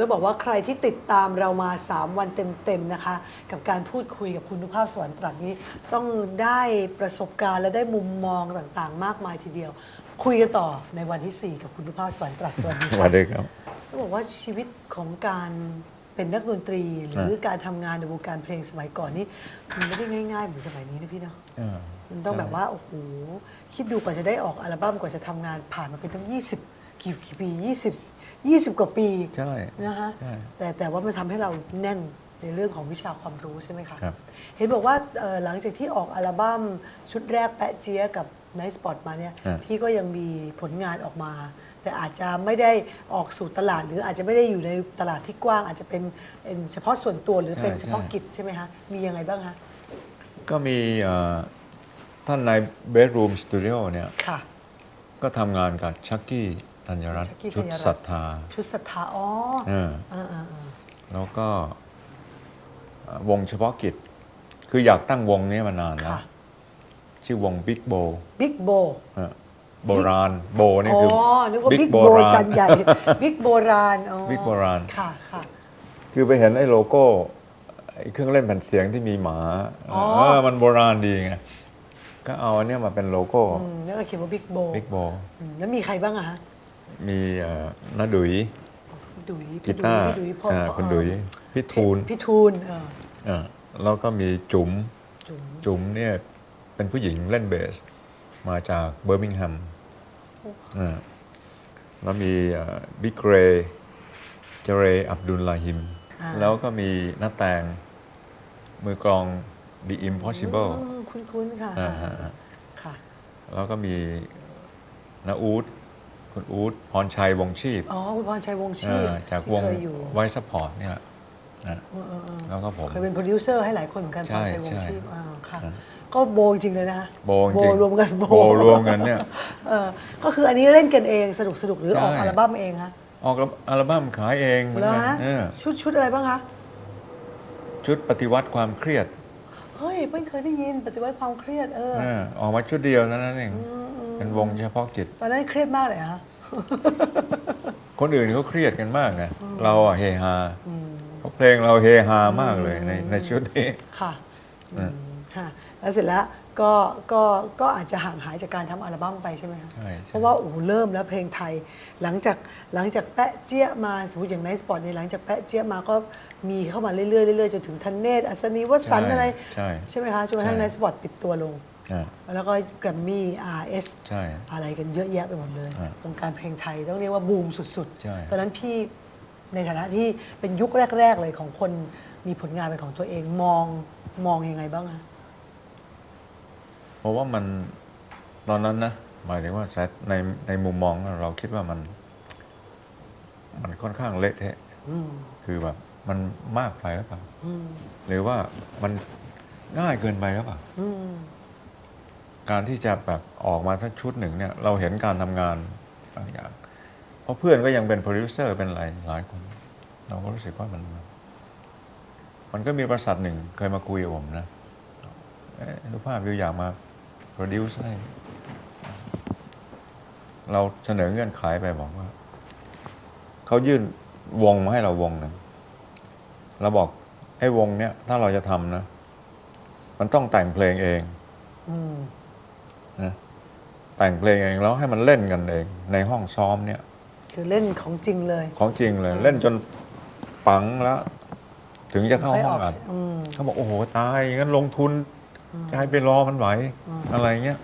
จะบอกว่าใครที่ติดตามเรามา 3 วันเต็มๆนะคะ กับการพูดคุยกับคุณนุภาพสวรรค์ตรัสนี้ ต้องได้ประสบการณ์และได้มุมมองต่างๆ มากมายทีเดียว คุยกันต่อในวันที่ 4 กับคุณนุภาพสวรรค์ตรัสสวัสดีสค่ะวัสดีครับต้องบอกว่าชีวิตของการเป็นนักดนตรีหรือการทำงานในวงการเพลงสมัยก่อนนี่มันไม่ได้ง่ายๆเหมือนสมัยนี้นะพี่เนาะอ่ามันต้องแบบว่าโอ้โหคิดดูกว่าจะได้ออกอัลบั้มกว่าจะทำงานผ่านมาเป็นตั้ง 20 กี่กี่ปี 20 20 กว่าปีใช่นะคะใช่แต่แต่ว่ามันทำให้เราแน่นในเรื่องของวิชาความรู้ใช่ไหมคะครับ เห็นบอกว่าเอ่อหลังจากที่ออกอัลบั้มชุดแรกแปะเจี๊ยกับ Night Spot มาเนี่ยอ่าพี่ก็ยังมีผลงานออกมา แต่อาจจะไม่ได้ออกสู่ตลาด หรืออาจจะไม่ได้อยู่ในตลาดที่กว้าง อาจจะเป็นเป็นเฉพาะส่วนตัวหรือเป็นเฉพาะกิจใช่ไหมคะมียังไงบ้างคะก็มีเอ่อท่านในเบดรูมสตูดิโอเนี่ย ค่ะ ก็ทำงานกับชักกี้ ธัญรัตน์ชักกี้ชุดธัญรัตน์ศรัทธา ชุดศรัทธาอ๋อเออเออเออเออแล้วก็เอ่อวงเฉพาะกิจ คืออยากตั้งวงนี้มานานแล้วค่ะชื่อวงบิ๊กโบบิ๊กโบโบราณโบนี่อ๋อคือนึกว่า Big บิ๊กโบโบราณจันใหญ่บิ๊กโบราณอ๋อ Big โบราณค่ะค่ะคือไปเห็นไอ้โลโก้ไอ้เครื่องเล่นแผ่นเสียงที่มีหมาอ๋อเออมันโบราณดีไงก็เอาอันเนี้ยมาเป็นโลโก้อืมแล้วก็เขียนว่าบิ๊กโบบิ๊กโบแล้วมีใครบ้างอะฮะ มีเอ่อนาดุยพี่ดุยกีตาร์พี่ดุยพ่ออ่าพ่อคุณดุยพี่ทูลพี่ทูลเอออ่าแล้วก็มีจุ๋มจุ๋มจุ๋มเนี่ยเป็นผู้หญิงเล่นเบส มาจากเบอร์มิงแฮมอ่าแล้วมีบิ๊กเรย์เจเรอับดุลลาฮิมอ่าแล้วก็มีน้าแตง มือกลอง The Impossible อืมคุ้นๆค่ะอ่าฮะอ่าค่ะ แล้วก็มีนาอูด คุณอูดพรชัยวงชีพอ๋อคุณพรชัยวงชีพเออจากที่วงเคยอยู่ไวซัพพอร์ตเนี่ยแหละนะเออเออเออแล้วก็ผม เคยเป็นโปรดิวเซอร์ให้หลายคนเหมือนกันพใช่รชัยวงใช่ชีพอ่าค่ะอ่าก็โบจริงๆเลยนะคะโบจริงรวมกันโบโบรวมกันเนี่ย เออก็คืออันนี้เล่นกันเองสนุกสนุกๆหรือใช่ออกอัลบั้มเองคะออกอัลบั้มขายเองเหมือนเหรอกันฮะเออชุดชุดอะไรบ้างคะชุดปฏิวัติความเครียดเฮ้ยเพิ่งเคยได้ยินปฏิวัติความเครียดเออเออออกมาชุดเดียวเท่านั้นเองอืมอืมเป็นวงเฉพาะกิจ ตอนนั้นเครียดมากเลยเหรอคะ คนอื่นเขาเครียดกันมากไงเราอะเฮฮาอืมเพราะเพลงเราเฮฮามากเลยในในชุดนี้ ค่ะอืมอืมค่ะ แล้วเสร็จแล้วก็ก็ก็อาจจะห่างหายจากการทำอัลบั้มไปใช่ไหมคะใช่ใช่ เพราะว่าโอ้โหเริ่มแล้วเพลงไทย หลังจากหลังจากแปะเจี๊ยะมาสมมติอย่างไนท์สปอร์ตเนี่ยหลังจากแปะเจี๊ยะมาก็มีเข้ามาเรื่อยๆเรื่อยๆจนถึงทันเนตอัศนีวสันต์อะไร ใช่ ใช่ไหมคะจนกระทั่งใช่ไนท์สปอร์ตปิดตัวลงอ่า แล้วก็แกรมมี่ RS ใช่อะไรกันเยอะแยะไปหมดเลยอ่าวงการเพลงไทยต้องเรียกว่าบูมสุดใช่ ๆ ตอนนั้นพี่ในฐานะที่เป็นยุคแรก ๆ เลยของคนมีผลงานเป็นของตัวเองมองมองยังไงบ้างคะ เพราะว่ามันตอนนั้นนะหมายถึงว่าในในมุมมองเราคิดว่ามัน มันค่อนข้างเละเทะอืมคือแบบ มันมากไปหรือเปล่าอืมหรือว่ามันง่ายเกินไปหรือเปล่า อืม การที่จะแบบออกมาสักชุดหนึ่งเนี่ยเราเห็นการทำงานบางอย่าง เพราะเพื่อนก็ยังเป็นโปรดิวเซอร์เป็นอะไรหลายคน เราก็รู้สึกว่ามัน มันก็มีบริษัทหนึ่งเคยมาคุยกับผมนะเอ๊ะรูปภาพวิวอยากมาโปรดิวซ์ให้เราเสนอเงื่อนไขไปบอกว่า เขายื่นวงมาให้เราวงหนึ่งเราบอกไอ้วงเนี้ยถ้าเราจะทำนะ มันต้องแต่งเพลงเอง อืม นะแต่งเพลงเองแล้วให้มันเล่นกันเอง ในห้องซ้อมเนี่ย คือเล่นของจริงเลย ของจริงเลย เล่นจนปังแล้ว ถึงจะเข้าห้องอัดอืมเขาบอกโอ้โหตายงั้นลงทุนจะให้ไปรอมันไหวอืมอะไรเงี้ย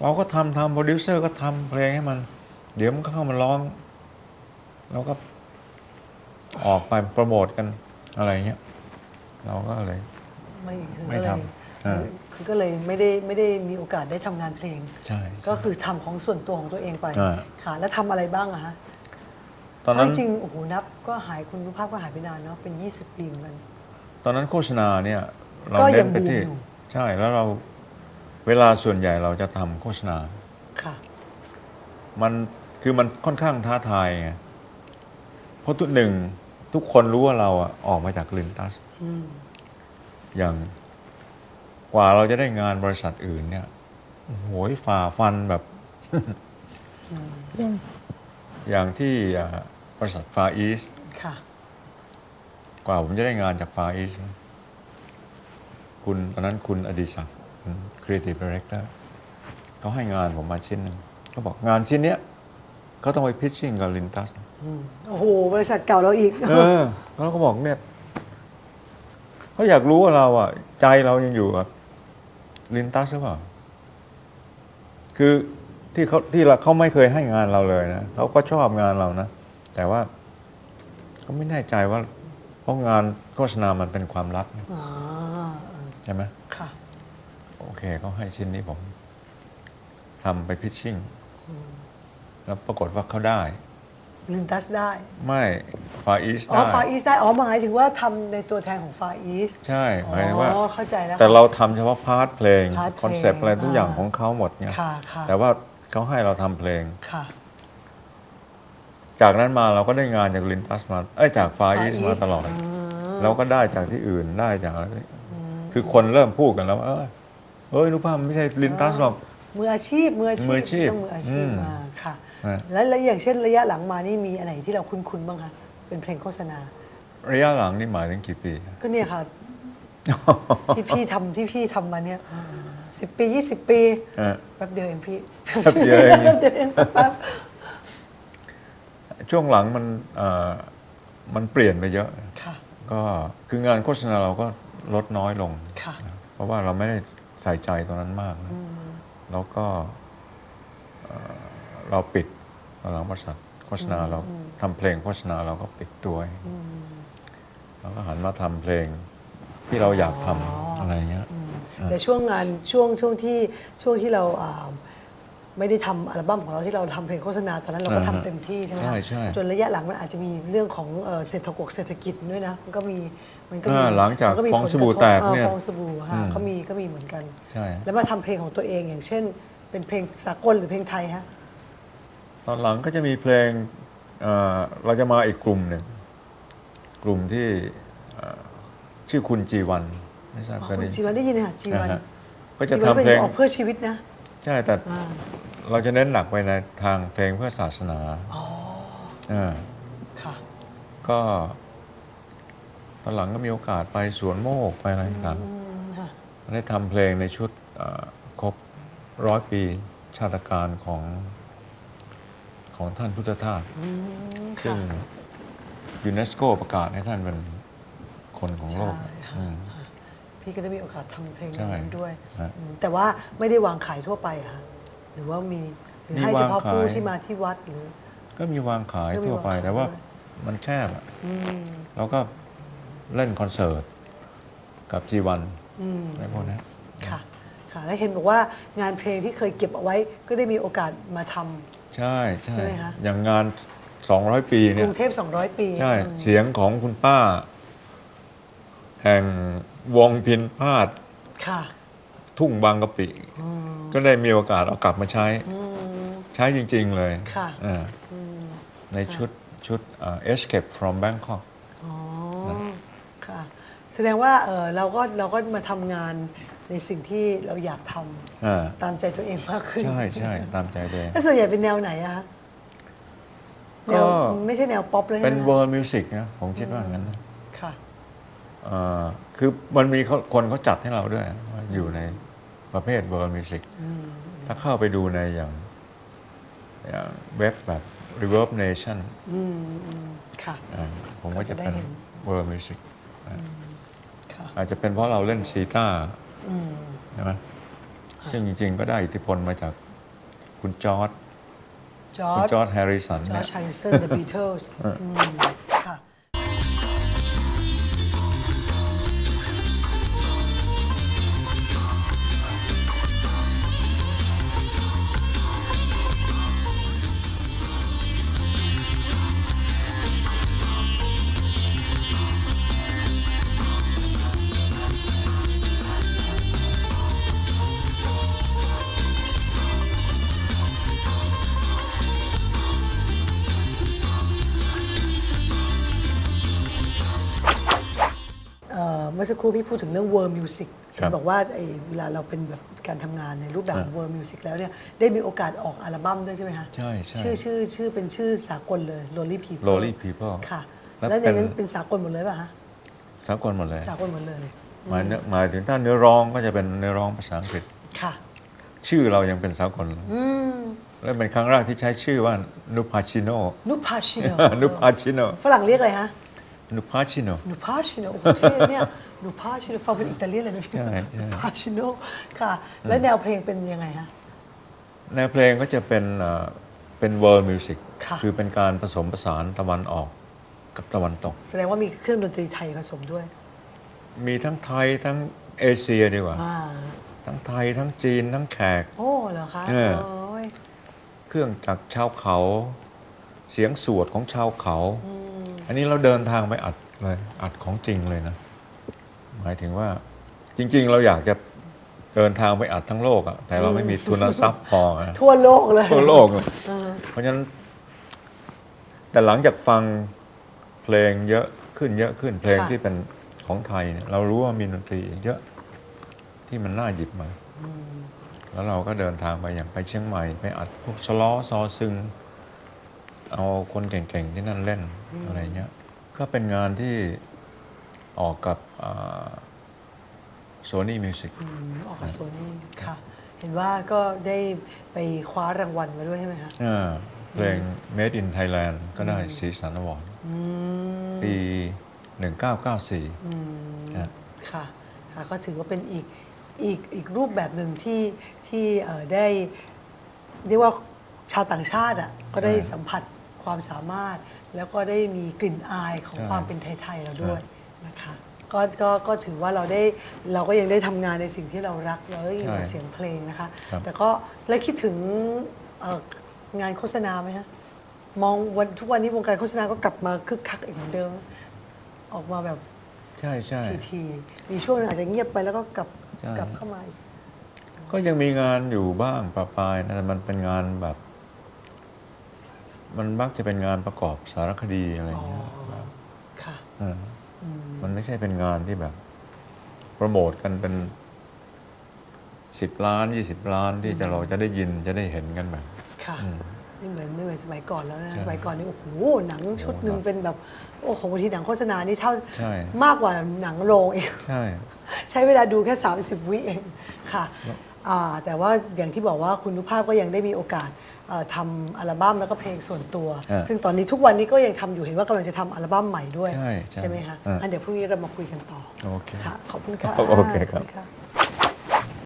เราก็ทำทำโปรดิวเซอร์ก็ทำเพลงให้มัน เดี๋ยวมันก็เข้ามาร้อง แล้วก็ ออกไปโปรโมทกันอะไรเงี้ยเราก็เลย ไม่คือไม่ก็เลยทำอ่า คือก็เลยไม่ได้ไม่ได้มีโอกาสได้ทำงานเพลง ใช่ก็คือทำของส่วนตัวของตัวเองไปอ่าค่ะ แล้วทำอะไรบ้างอะฮะตอนนั้น จริงๆโอ้โหนับก็หายคุณรูปภาพก็หายไปนานเนาะเป็น 20 ปีเหมือนกัน ตอนนั้นโฆษณาเนี่ย เราก็ยัเน้งนไปที่ บูมอยู่ ใช่แล้วเราเวลาส่วนใหญ่เราจะทำโฆษณา ค่ะ มันคือมันค่อนข้างท้าทายไงเพราะทุกหนึ่งทุกคนรู้ว่าเราอะออกมาจากลินตัส อืมอย่าง กว่าเราจะได้งานบริษัทอื่นเนี่ยโอ้โหฝ่าฟันแบบอืมอย่างที่อ่าบริษัทฟาอีสค่ะกว่าผมจะได้งานจากฟาอีสคุณตอนนั้นคุณอดีศักดิ์ครีเอทีฟดีเรคเตอร์เขาให้งานผมมาชิ้นหนึ่งเขาบอกงานชิ้นเนี้ยเขาต้องไปพิชชิ่งกับลินตัสอืมโอ้โห บริษัทเก่าเราอีก เออแล้วก็บอกเนี่ยเขาอยากรู้ว่าเราอะ ใจเรายังอยู่กับ ลินตัสหรือเปล่า คือที่เขาที่เราเขาไม่เคยให้งานเราเลยนะเขาก็ชอบงานเรานะ แต่ว่าเขาไม่แน่ใจว่า เพราะงานโฆษณามันเป็นความลับอ๋อใช่ไหมค่ะ โอเคเขาให้ชิ้นนี้ผมทำไปพิชชิ่ง แล้วปรากฏว่าเขาได้ ลินตัสได้ไม่ฟาอีสอ๋อได้ฟาอีสได้อ๋อหมายถึงว่าทำในตัวแทนของฟาอีส ใช่หมายถึงว่า อ๋อเข้าใจแล้วแต่ค่ะเราทำเฉพาะพาร์ทเพลง พาร์ทเพลงคอนเซปต์อะไรทุกอย่างอ่า ของเขาหมดเนี่ยค่ะค่ะแต่ว่าเขาให้เราทำเพลง ค่ะ จากนั้นมาเราก็ได้งานจากลินตัสมาเอ้ยจากฟา Far อีส East มาตลอดอืมเราก็ได้จากที่อื่นได้จากอะไรคือคนเริ่มพูดกันแล้วว่าเอยเอ้ยนุภาพมันไม่ใช่ลินตัสหรอก มืออาชีพมืออาชีพมืออาชีพต้องมืออาชีพอืม มาค่ะนะ แล้วแล้วอย่างเช่นระยะหลังมานี่มีอะไรที่เราคุ้นๆบ้างคะเป็นเพลงโฆษณา ระยะหลังนี่หมายถึงกี่ปี ก็เนี่ยค่ะ ที่พี่ทำที่พี่ทำมาเนี่ยสิบปียี่สิบปีเออแป๊บเดียวเองพี่แป๊บเดียวเองแป๊บเดียวเองแป๊บช่วงหลังมันเอ่อมันเปลี่ยนไปเยอะค่ะก็คืองานโฆษณาเราก็ลดน้อยลงค่ะเพราะว่าเราไม่ได้ใส่ใจตรงนั้นมากนะอืมแล้วก็ เอ่อเราปิดตอนหลังบริษัทโฆษณาเราทำเพลงโฆษณาเราก็ปิดตัวเองอืมเราก็หันมาทำเพลงที่เราอยากทำอ๋อออะไรเงี้ยอืมอ่าแต่ช่วงงานช่วงช่วงที่ช่วงที่เราอ่าไม่ได้ทำอัลบั้มของเราที่เราทำเพลงโฆษณาตอนนั้นเราก็ทำเต็มที่ใช่ไหมคะใช่ใช่จนระยะหลังมันอาจจะมีเรื่องของเอ่อเศรษฐกกเศรษฐกิจด้วยนะมันก็มีมันก็มีอ่าหลังจากมันก็มีฟองผลสบู่ระทแตกเนี่ยออฟองสบู่ค่ะอืมก็มีก็มีเหมือนกันใช่แล้วมาทำเพลงของตัวเองอย่างเช่น เป็นเพลงสากลหรือเพลงไทยฮะ ตอนหลังก็จะมีเพลงเอ่อเราจะมาอีกกลุ่มหนึ่งกลุ่มที่เอ่อชื่อคุณจีวันไม่ทราบอ๋อเคยคุได้ณยินจีวันได้ยินค่ะจีวันนะฮะก็จะจีวันทำเป็นเพลงออกเพื่อชีวิตนะใช่แต่อ่าเราจะเน้นหนักไปในทางเพลงเพื่อศาสนาอ๋ออ่าค่ะก็ตอนหลังก็มีโอกาสไปสวนโมกไปอะไรต่างอืมค่ะๆได้ทำเพลงในชุดเอ่อครบร้อยปีชาตการของ ของท่านพุทธทาสอืมซึ่งค่ะยูเนสโกประกาศให้ท่านเป็นคนของโลกใช่ค่ะอืม พี่ก็ได้มีโอกาสทำเพลงใช่นั้นด้วยฮะอืมแต่ว่าไม่ได้วางขายทั่วไปอะค่ะ หรือว่ามีหรือมีให้เฉพาะวางขาย ผู้ที่มาที่วัดหรือ ก็มีวางขายก็มีทั่วไปวางขาย แต่ว่าด้วยมันแคบอะอืมเราก็เล่นคอนเสิร์ตกับจีวันอืม อะไรพวกนี้ค่ะ ค่ะ แล้วเห็นบอกว่างานเพลงที่เคยเก็บเอาไว้ ก็ได้มีโอกาสมาทำ ใช่ใช่ใช่ไหมคะ อย่างงาน 200 ปีกเนี่ยรุงเทพ 200 ปีใช่อืมเสียงของคุณป้า แห่งวงพินพาดค่ะทุ่งบางกะปิ อืมก็ได้มีโอกาสเอากลับมาใช้ อืม ใช้จริง ๆ เลยค่ะ อ่าอืมในชุดชุดอ่า Escape from Bangkok อ๋อค่ะ แสดงว่าเออเราก็เราก็มาทำงาน ในสิ่งที่เราอยากทำอ่าตามใจตัวเองมากขึ้นใช่ใช่ตามใจแดงแล้วส่วนใหญ่เป็นแนวไหนอะคะแนวก็ ไม่ใช่แนวป๊อปเลยเป็นใช่ไหม world music นะผมคิดว่างั้นนะค่ะอ่าคือมันมีเขาคนเขาจัดให้เราด้วยว่าอยู่ในประเภท world music อืมถ้าเข้าไปดูในอย่างอย่างเว็บแบบ Reverb Nation อืมอืมค่ะ อ่าผมก็จะเป็นก็จะได้เห็น world music ค่ะ อาจจะเป็นเพราะเราเล่นซีตาร์อืม ใช่ไหมซึ่งจริง ๆ ก็ได้อิทธิพลมาจากคุณจอร์ดจอคุณร์จจอร์ดแฮร์ริสันจอเนี่ร์ยจไฮเซอร์ The Beatles เอออื มค่ะ「มื่อสักครู่พี่พูดถึงเรื่อง world music ครัเห็นบบอกว่าไอ้เวลาเราเป็นแบบการทำงานในรูปแบบของอ่า world music แล้วเนี่ยได้มีโอกาสออกอัลบั้มด้วยใช่ไหมคะใช่ใช่ ชื่อชื่อชื่อเป็นชื่อสากลเลย Lonely People Lonely People ค่ะ แล้วแล้วในเป็นนั้นเป็นสากลหมดเลยป่ะฮะสากลหมดเลย สากลหมดเลยหมายถึงหมายถึงถ้าเนื้อร้องก็จะเป็นเนื้อร้องภาษาอังกฤษ ค่ะ ชื่อเรายังเป็นสากลเลยอืมและเป็นครั้งแรกที่ใช้ชื่อว่านุพาชิโน นุพาชิโนนุพาชิโนฝรั่งเรียกอะไรฮะ นุพาชิโนนูพาชิโนโอ้โหเท่เนี่ยนูพาชิโนฟังเป็นอิตาเลียนเลยนะพี่ใช่ใช่นูพาชิโนค่ะ แล้วแนวเพลงเป็นยังไงฮะในเพลงก็จะเป็นเอ่อเป็น world music ค่ะคือเป็นการผสมผสานตะวันออกกับตะวันตก แสดงว่ามีเครื่องดนตรีไทยผสมด้วย มีทั้งไทยทั้งเอเชียดีกว่าอ่าทั้งไทยทั้งจีนทั้งแขก โอ้เหรอคะเออโอ้ยเครื่องจากรชาวเขา เสียงสวดของชาวเขา อืมอันนี้เราเดินทางไปอัดเลยอัดของจริงเลยนะ หมายถึงว่าจริง ๆ เราอยากจะเดินทางไปอัดทั้งโลกอะแต่เราไม่มีทุนทรัพย์พออะทั่วโลกเลยทั่วโลกเลยเออเพราะฉะนั้น แต่หลังจากฟังเพลงเยอะขึ้นเยอะขึ้นเพลงที่เป็นของไทยเนี่ยเรารู้ว่ามีดนตรีอีกเยอะที่มันน่าหยิบมาอืมแล้วเราก็เดินทางไปอย่างไปเชียงใหม่ ไปอัดพวกสล้อซอซึง เอาคนเก่งๆที่นั่นเล่น อะไรเงี้ยก็เป็นงานที่ออกกับโซนี่มิวสิกอืมออกกับโซนี่ค่ะ เห็นว่าก็ได้ไปคว้ารางวัลมาด้วยใช่ไหมคะเพลง Made in Thailand ก็ได้สีสันอวอร์ดอืมปี 1994อืมครับค่ะค่ะ ก็ถือว่าเป็นอีกอีกอีกรูปแบบหนึ่งที่ที่เอ่อได้เรียกว่าชาวต่างชาติอะก็ได้สัมผัสความสามารถ แล้วก็ได้มีกลิ่นอายของความเป็นไทย ๆ เราด้วยนะคะก็ก็ก็ถือว่าเราได้เราก็ยังได้ทำงานในสิ่งที่เรารักเราได้ยินเสียงเพลงนะคะ ครับ แต่ก็แล้วคิดถึงเอ่องานโฆษณาไหมฮะมองวันทุกวันนี้วงการโฆษณาก็กลับมาคึกคักอีกเหมือนเดิม ออกมาแบบใช่ใช่ ทีๆมีช่วงหนึงอาจจะเงียบไปแล้วก็กลับใช่ กลับเข้ามาอีก ก็ยังมีงานอยู่บ้างประปรายนะแต่มันเป็นงานแบบ มันมักจะเป็นงานประกอบสารคดีอะไรอย่างเงี้ยอ๋อค่ะเอออืมมันไม่ใช่เป็นงานที่แบบ โปรโมทกันเป็นสิบล้านยี่สิบล้านที่จะเราจะได้ยินจะได้เห็นกันแบบค่ะอืมไม่เหมือนไม่เหมือนสมัยก่อนแล้วนะใช่สมัยก่อนนี่โอ้โหหนังชุดโอ้โหหนึ่งเป็นแบบโอ้โหบางทีหนังโฆษณานี่เท่าใช่มากกว่าหนังโรงอีกใช่ใช้เวลาดูแค่30วิเองค่ะอ่าแต่ว่าอย่างที่บอกว่าคุณนุภาพก็ยังได้มีโอกาสเอ่อ ทำอัลบั้มแล้วก็เพลงส่วนตัวอ่าซึ่งตอนนี้ทุกวันนี้ก็ยังทำอยู่เห็นว่ากำลังจะทำอัลบั้มใหม่ด้วย ใช่ใช่ไหมคะอ่าอันเดี๋ยวพรุ่งนี้เรามาคุยกันต่อโอเคค่ะขอบคุณค่ะโอเคครับขณะ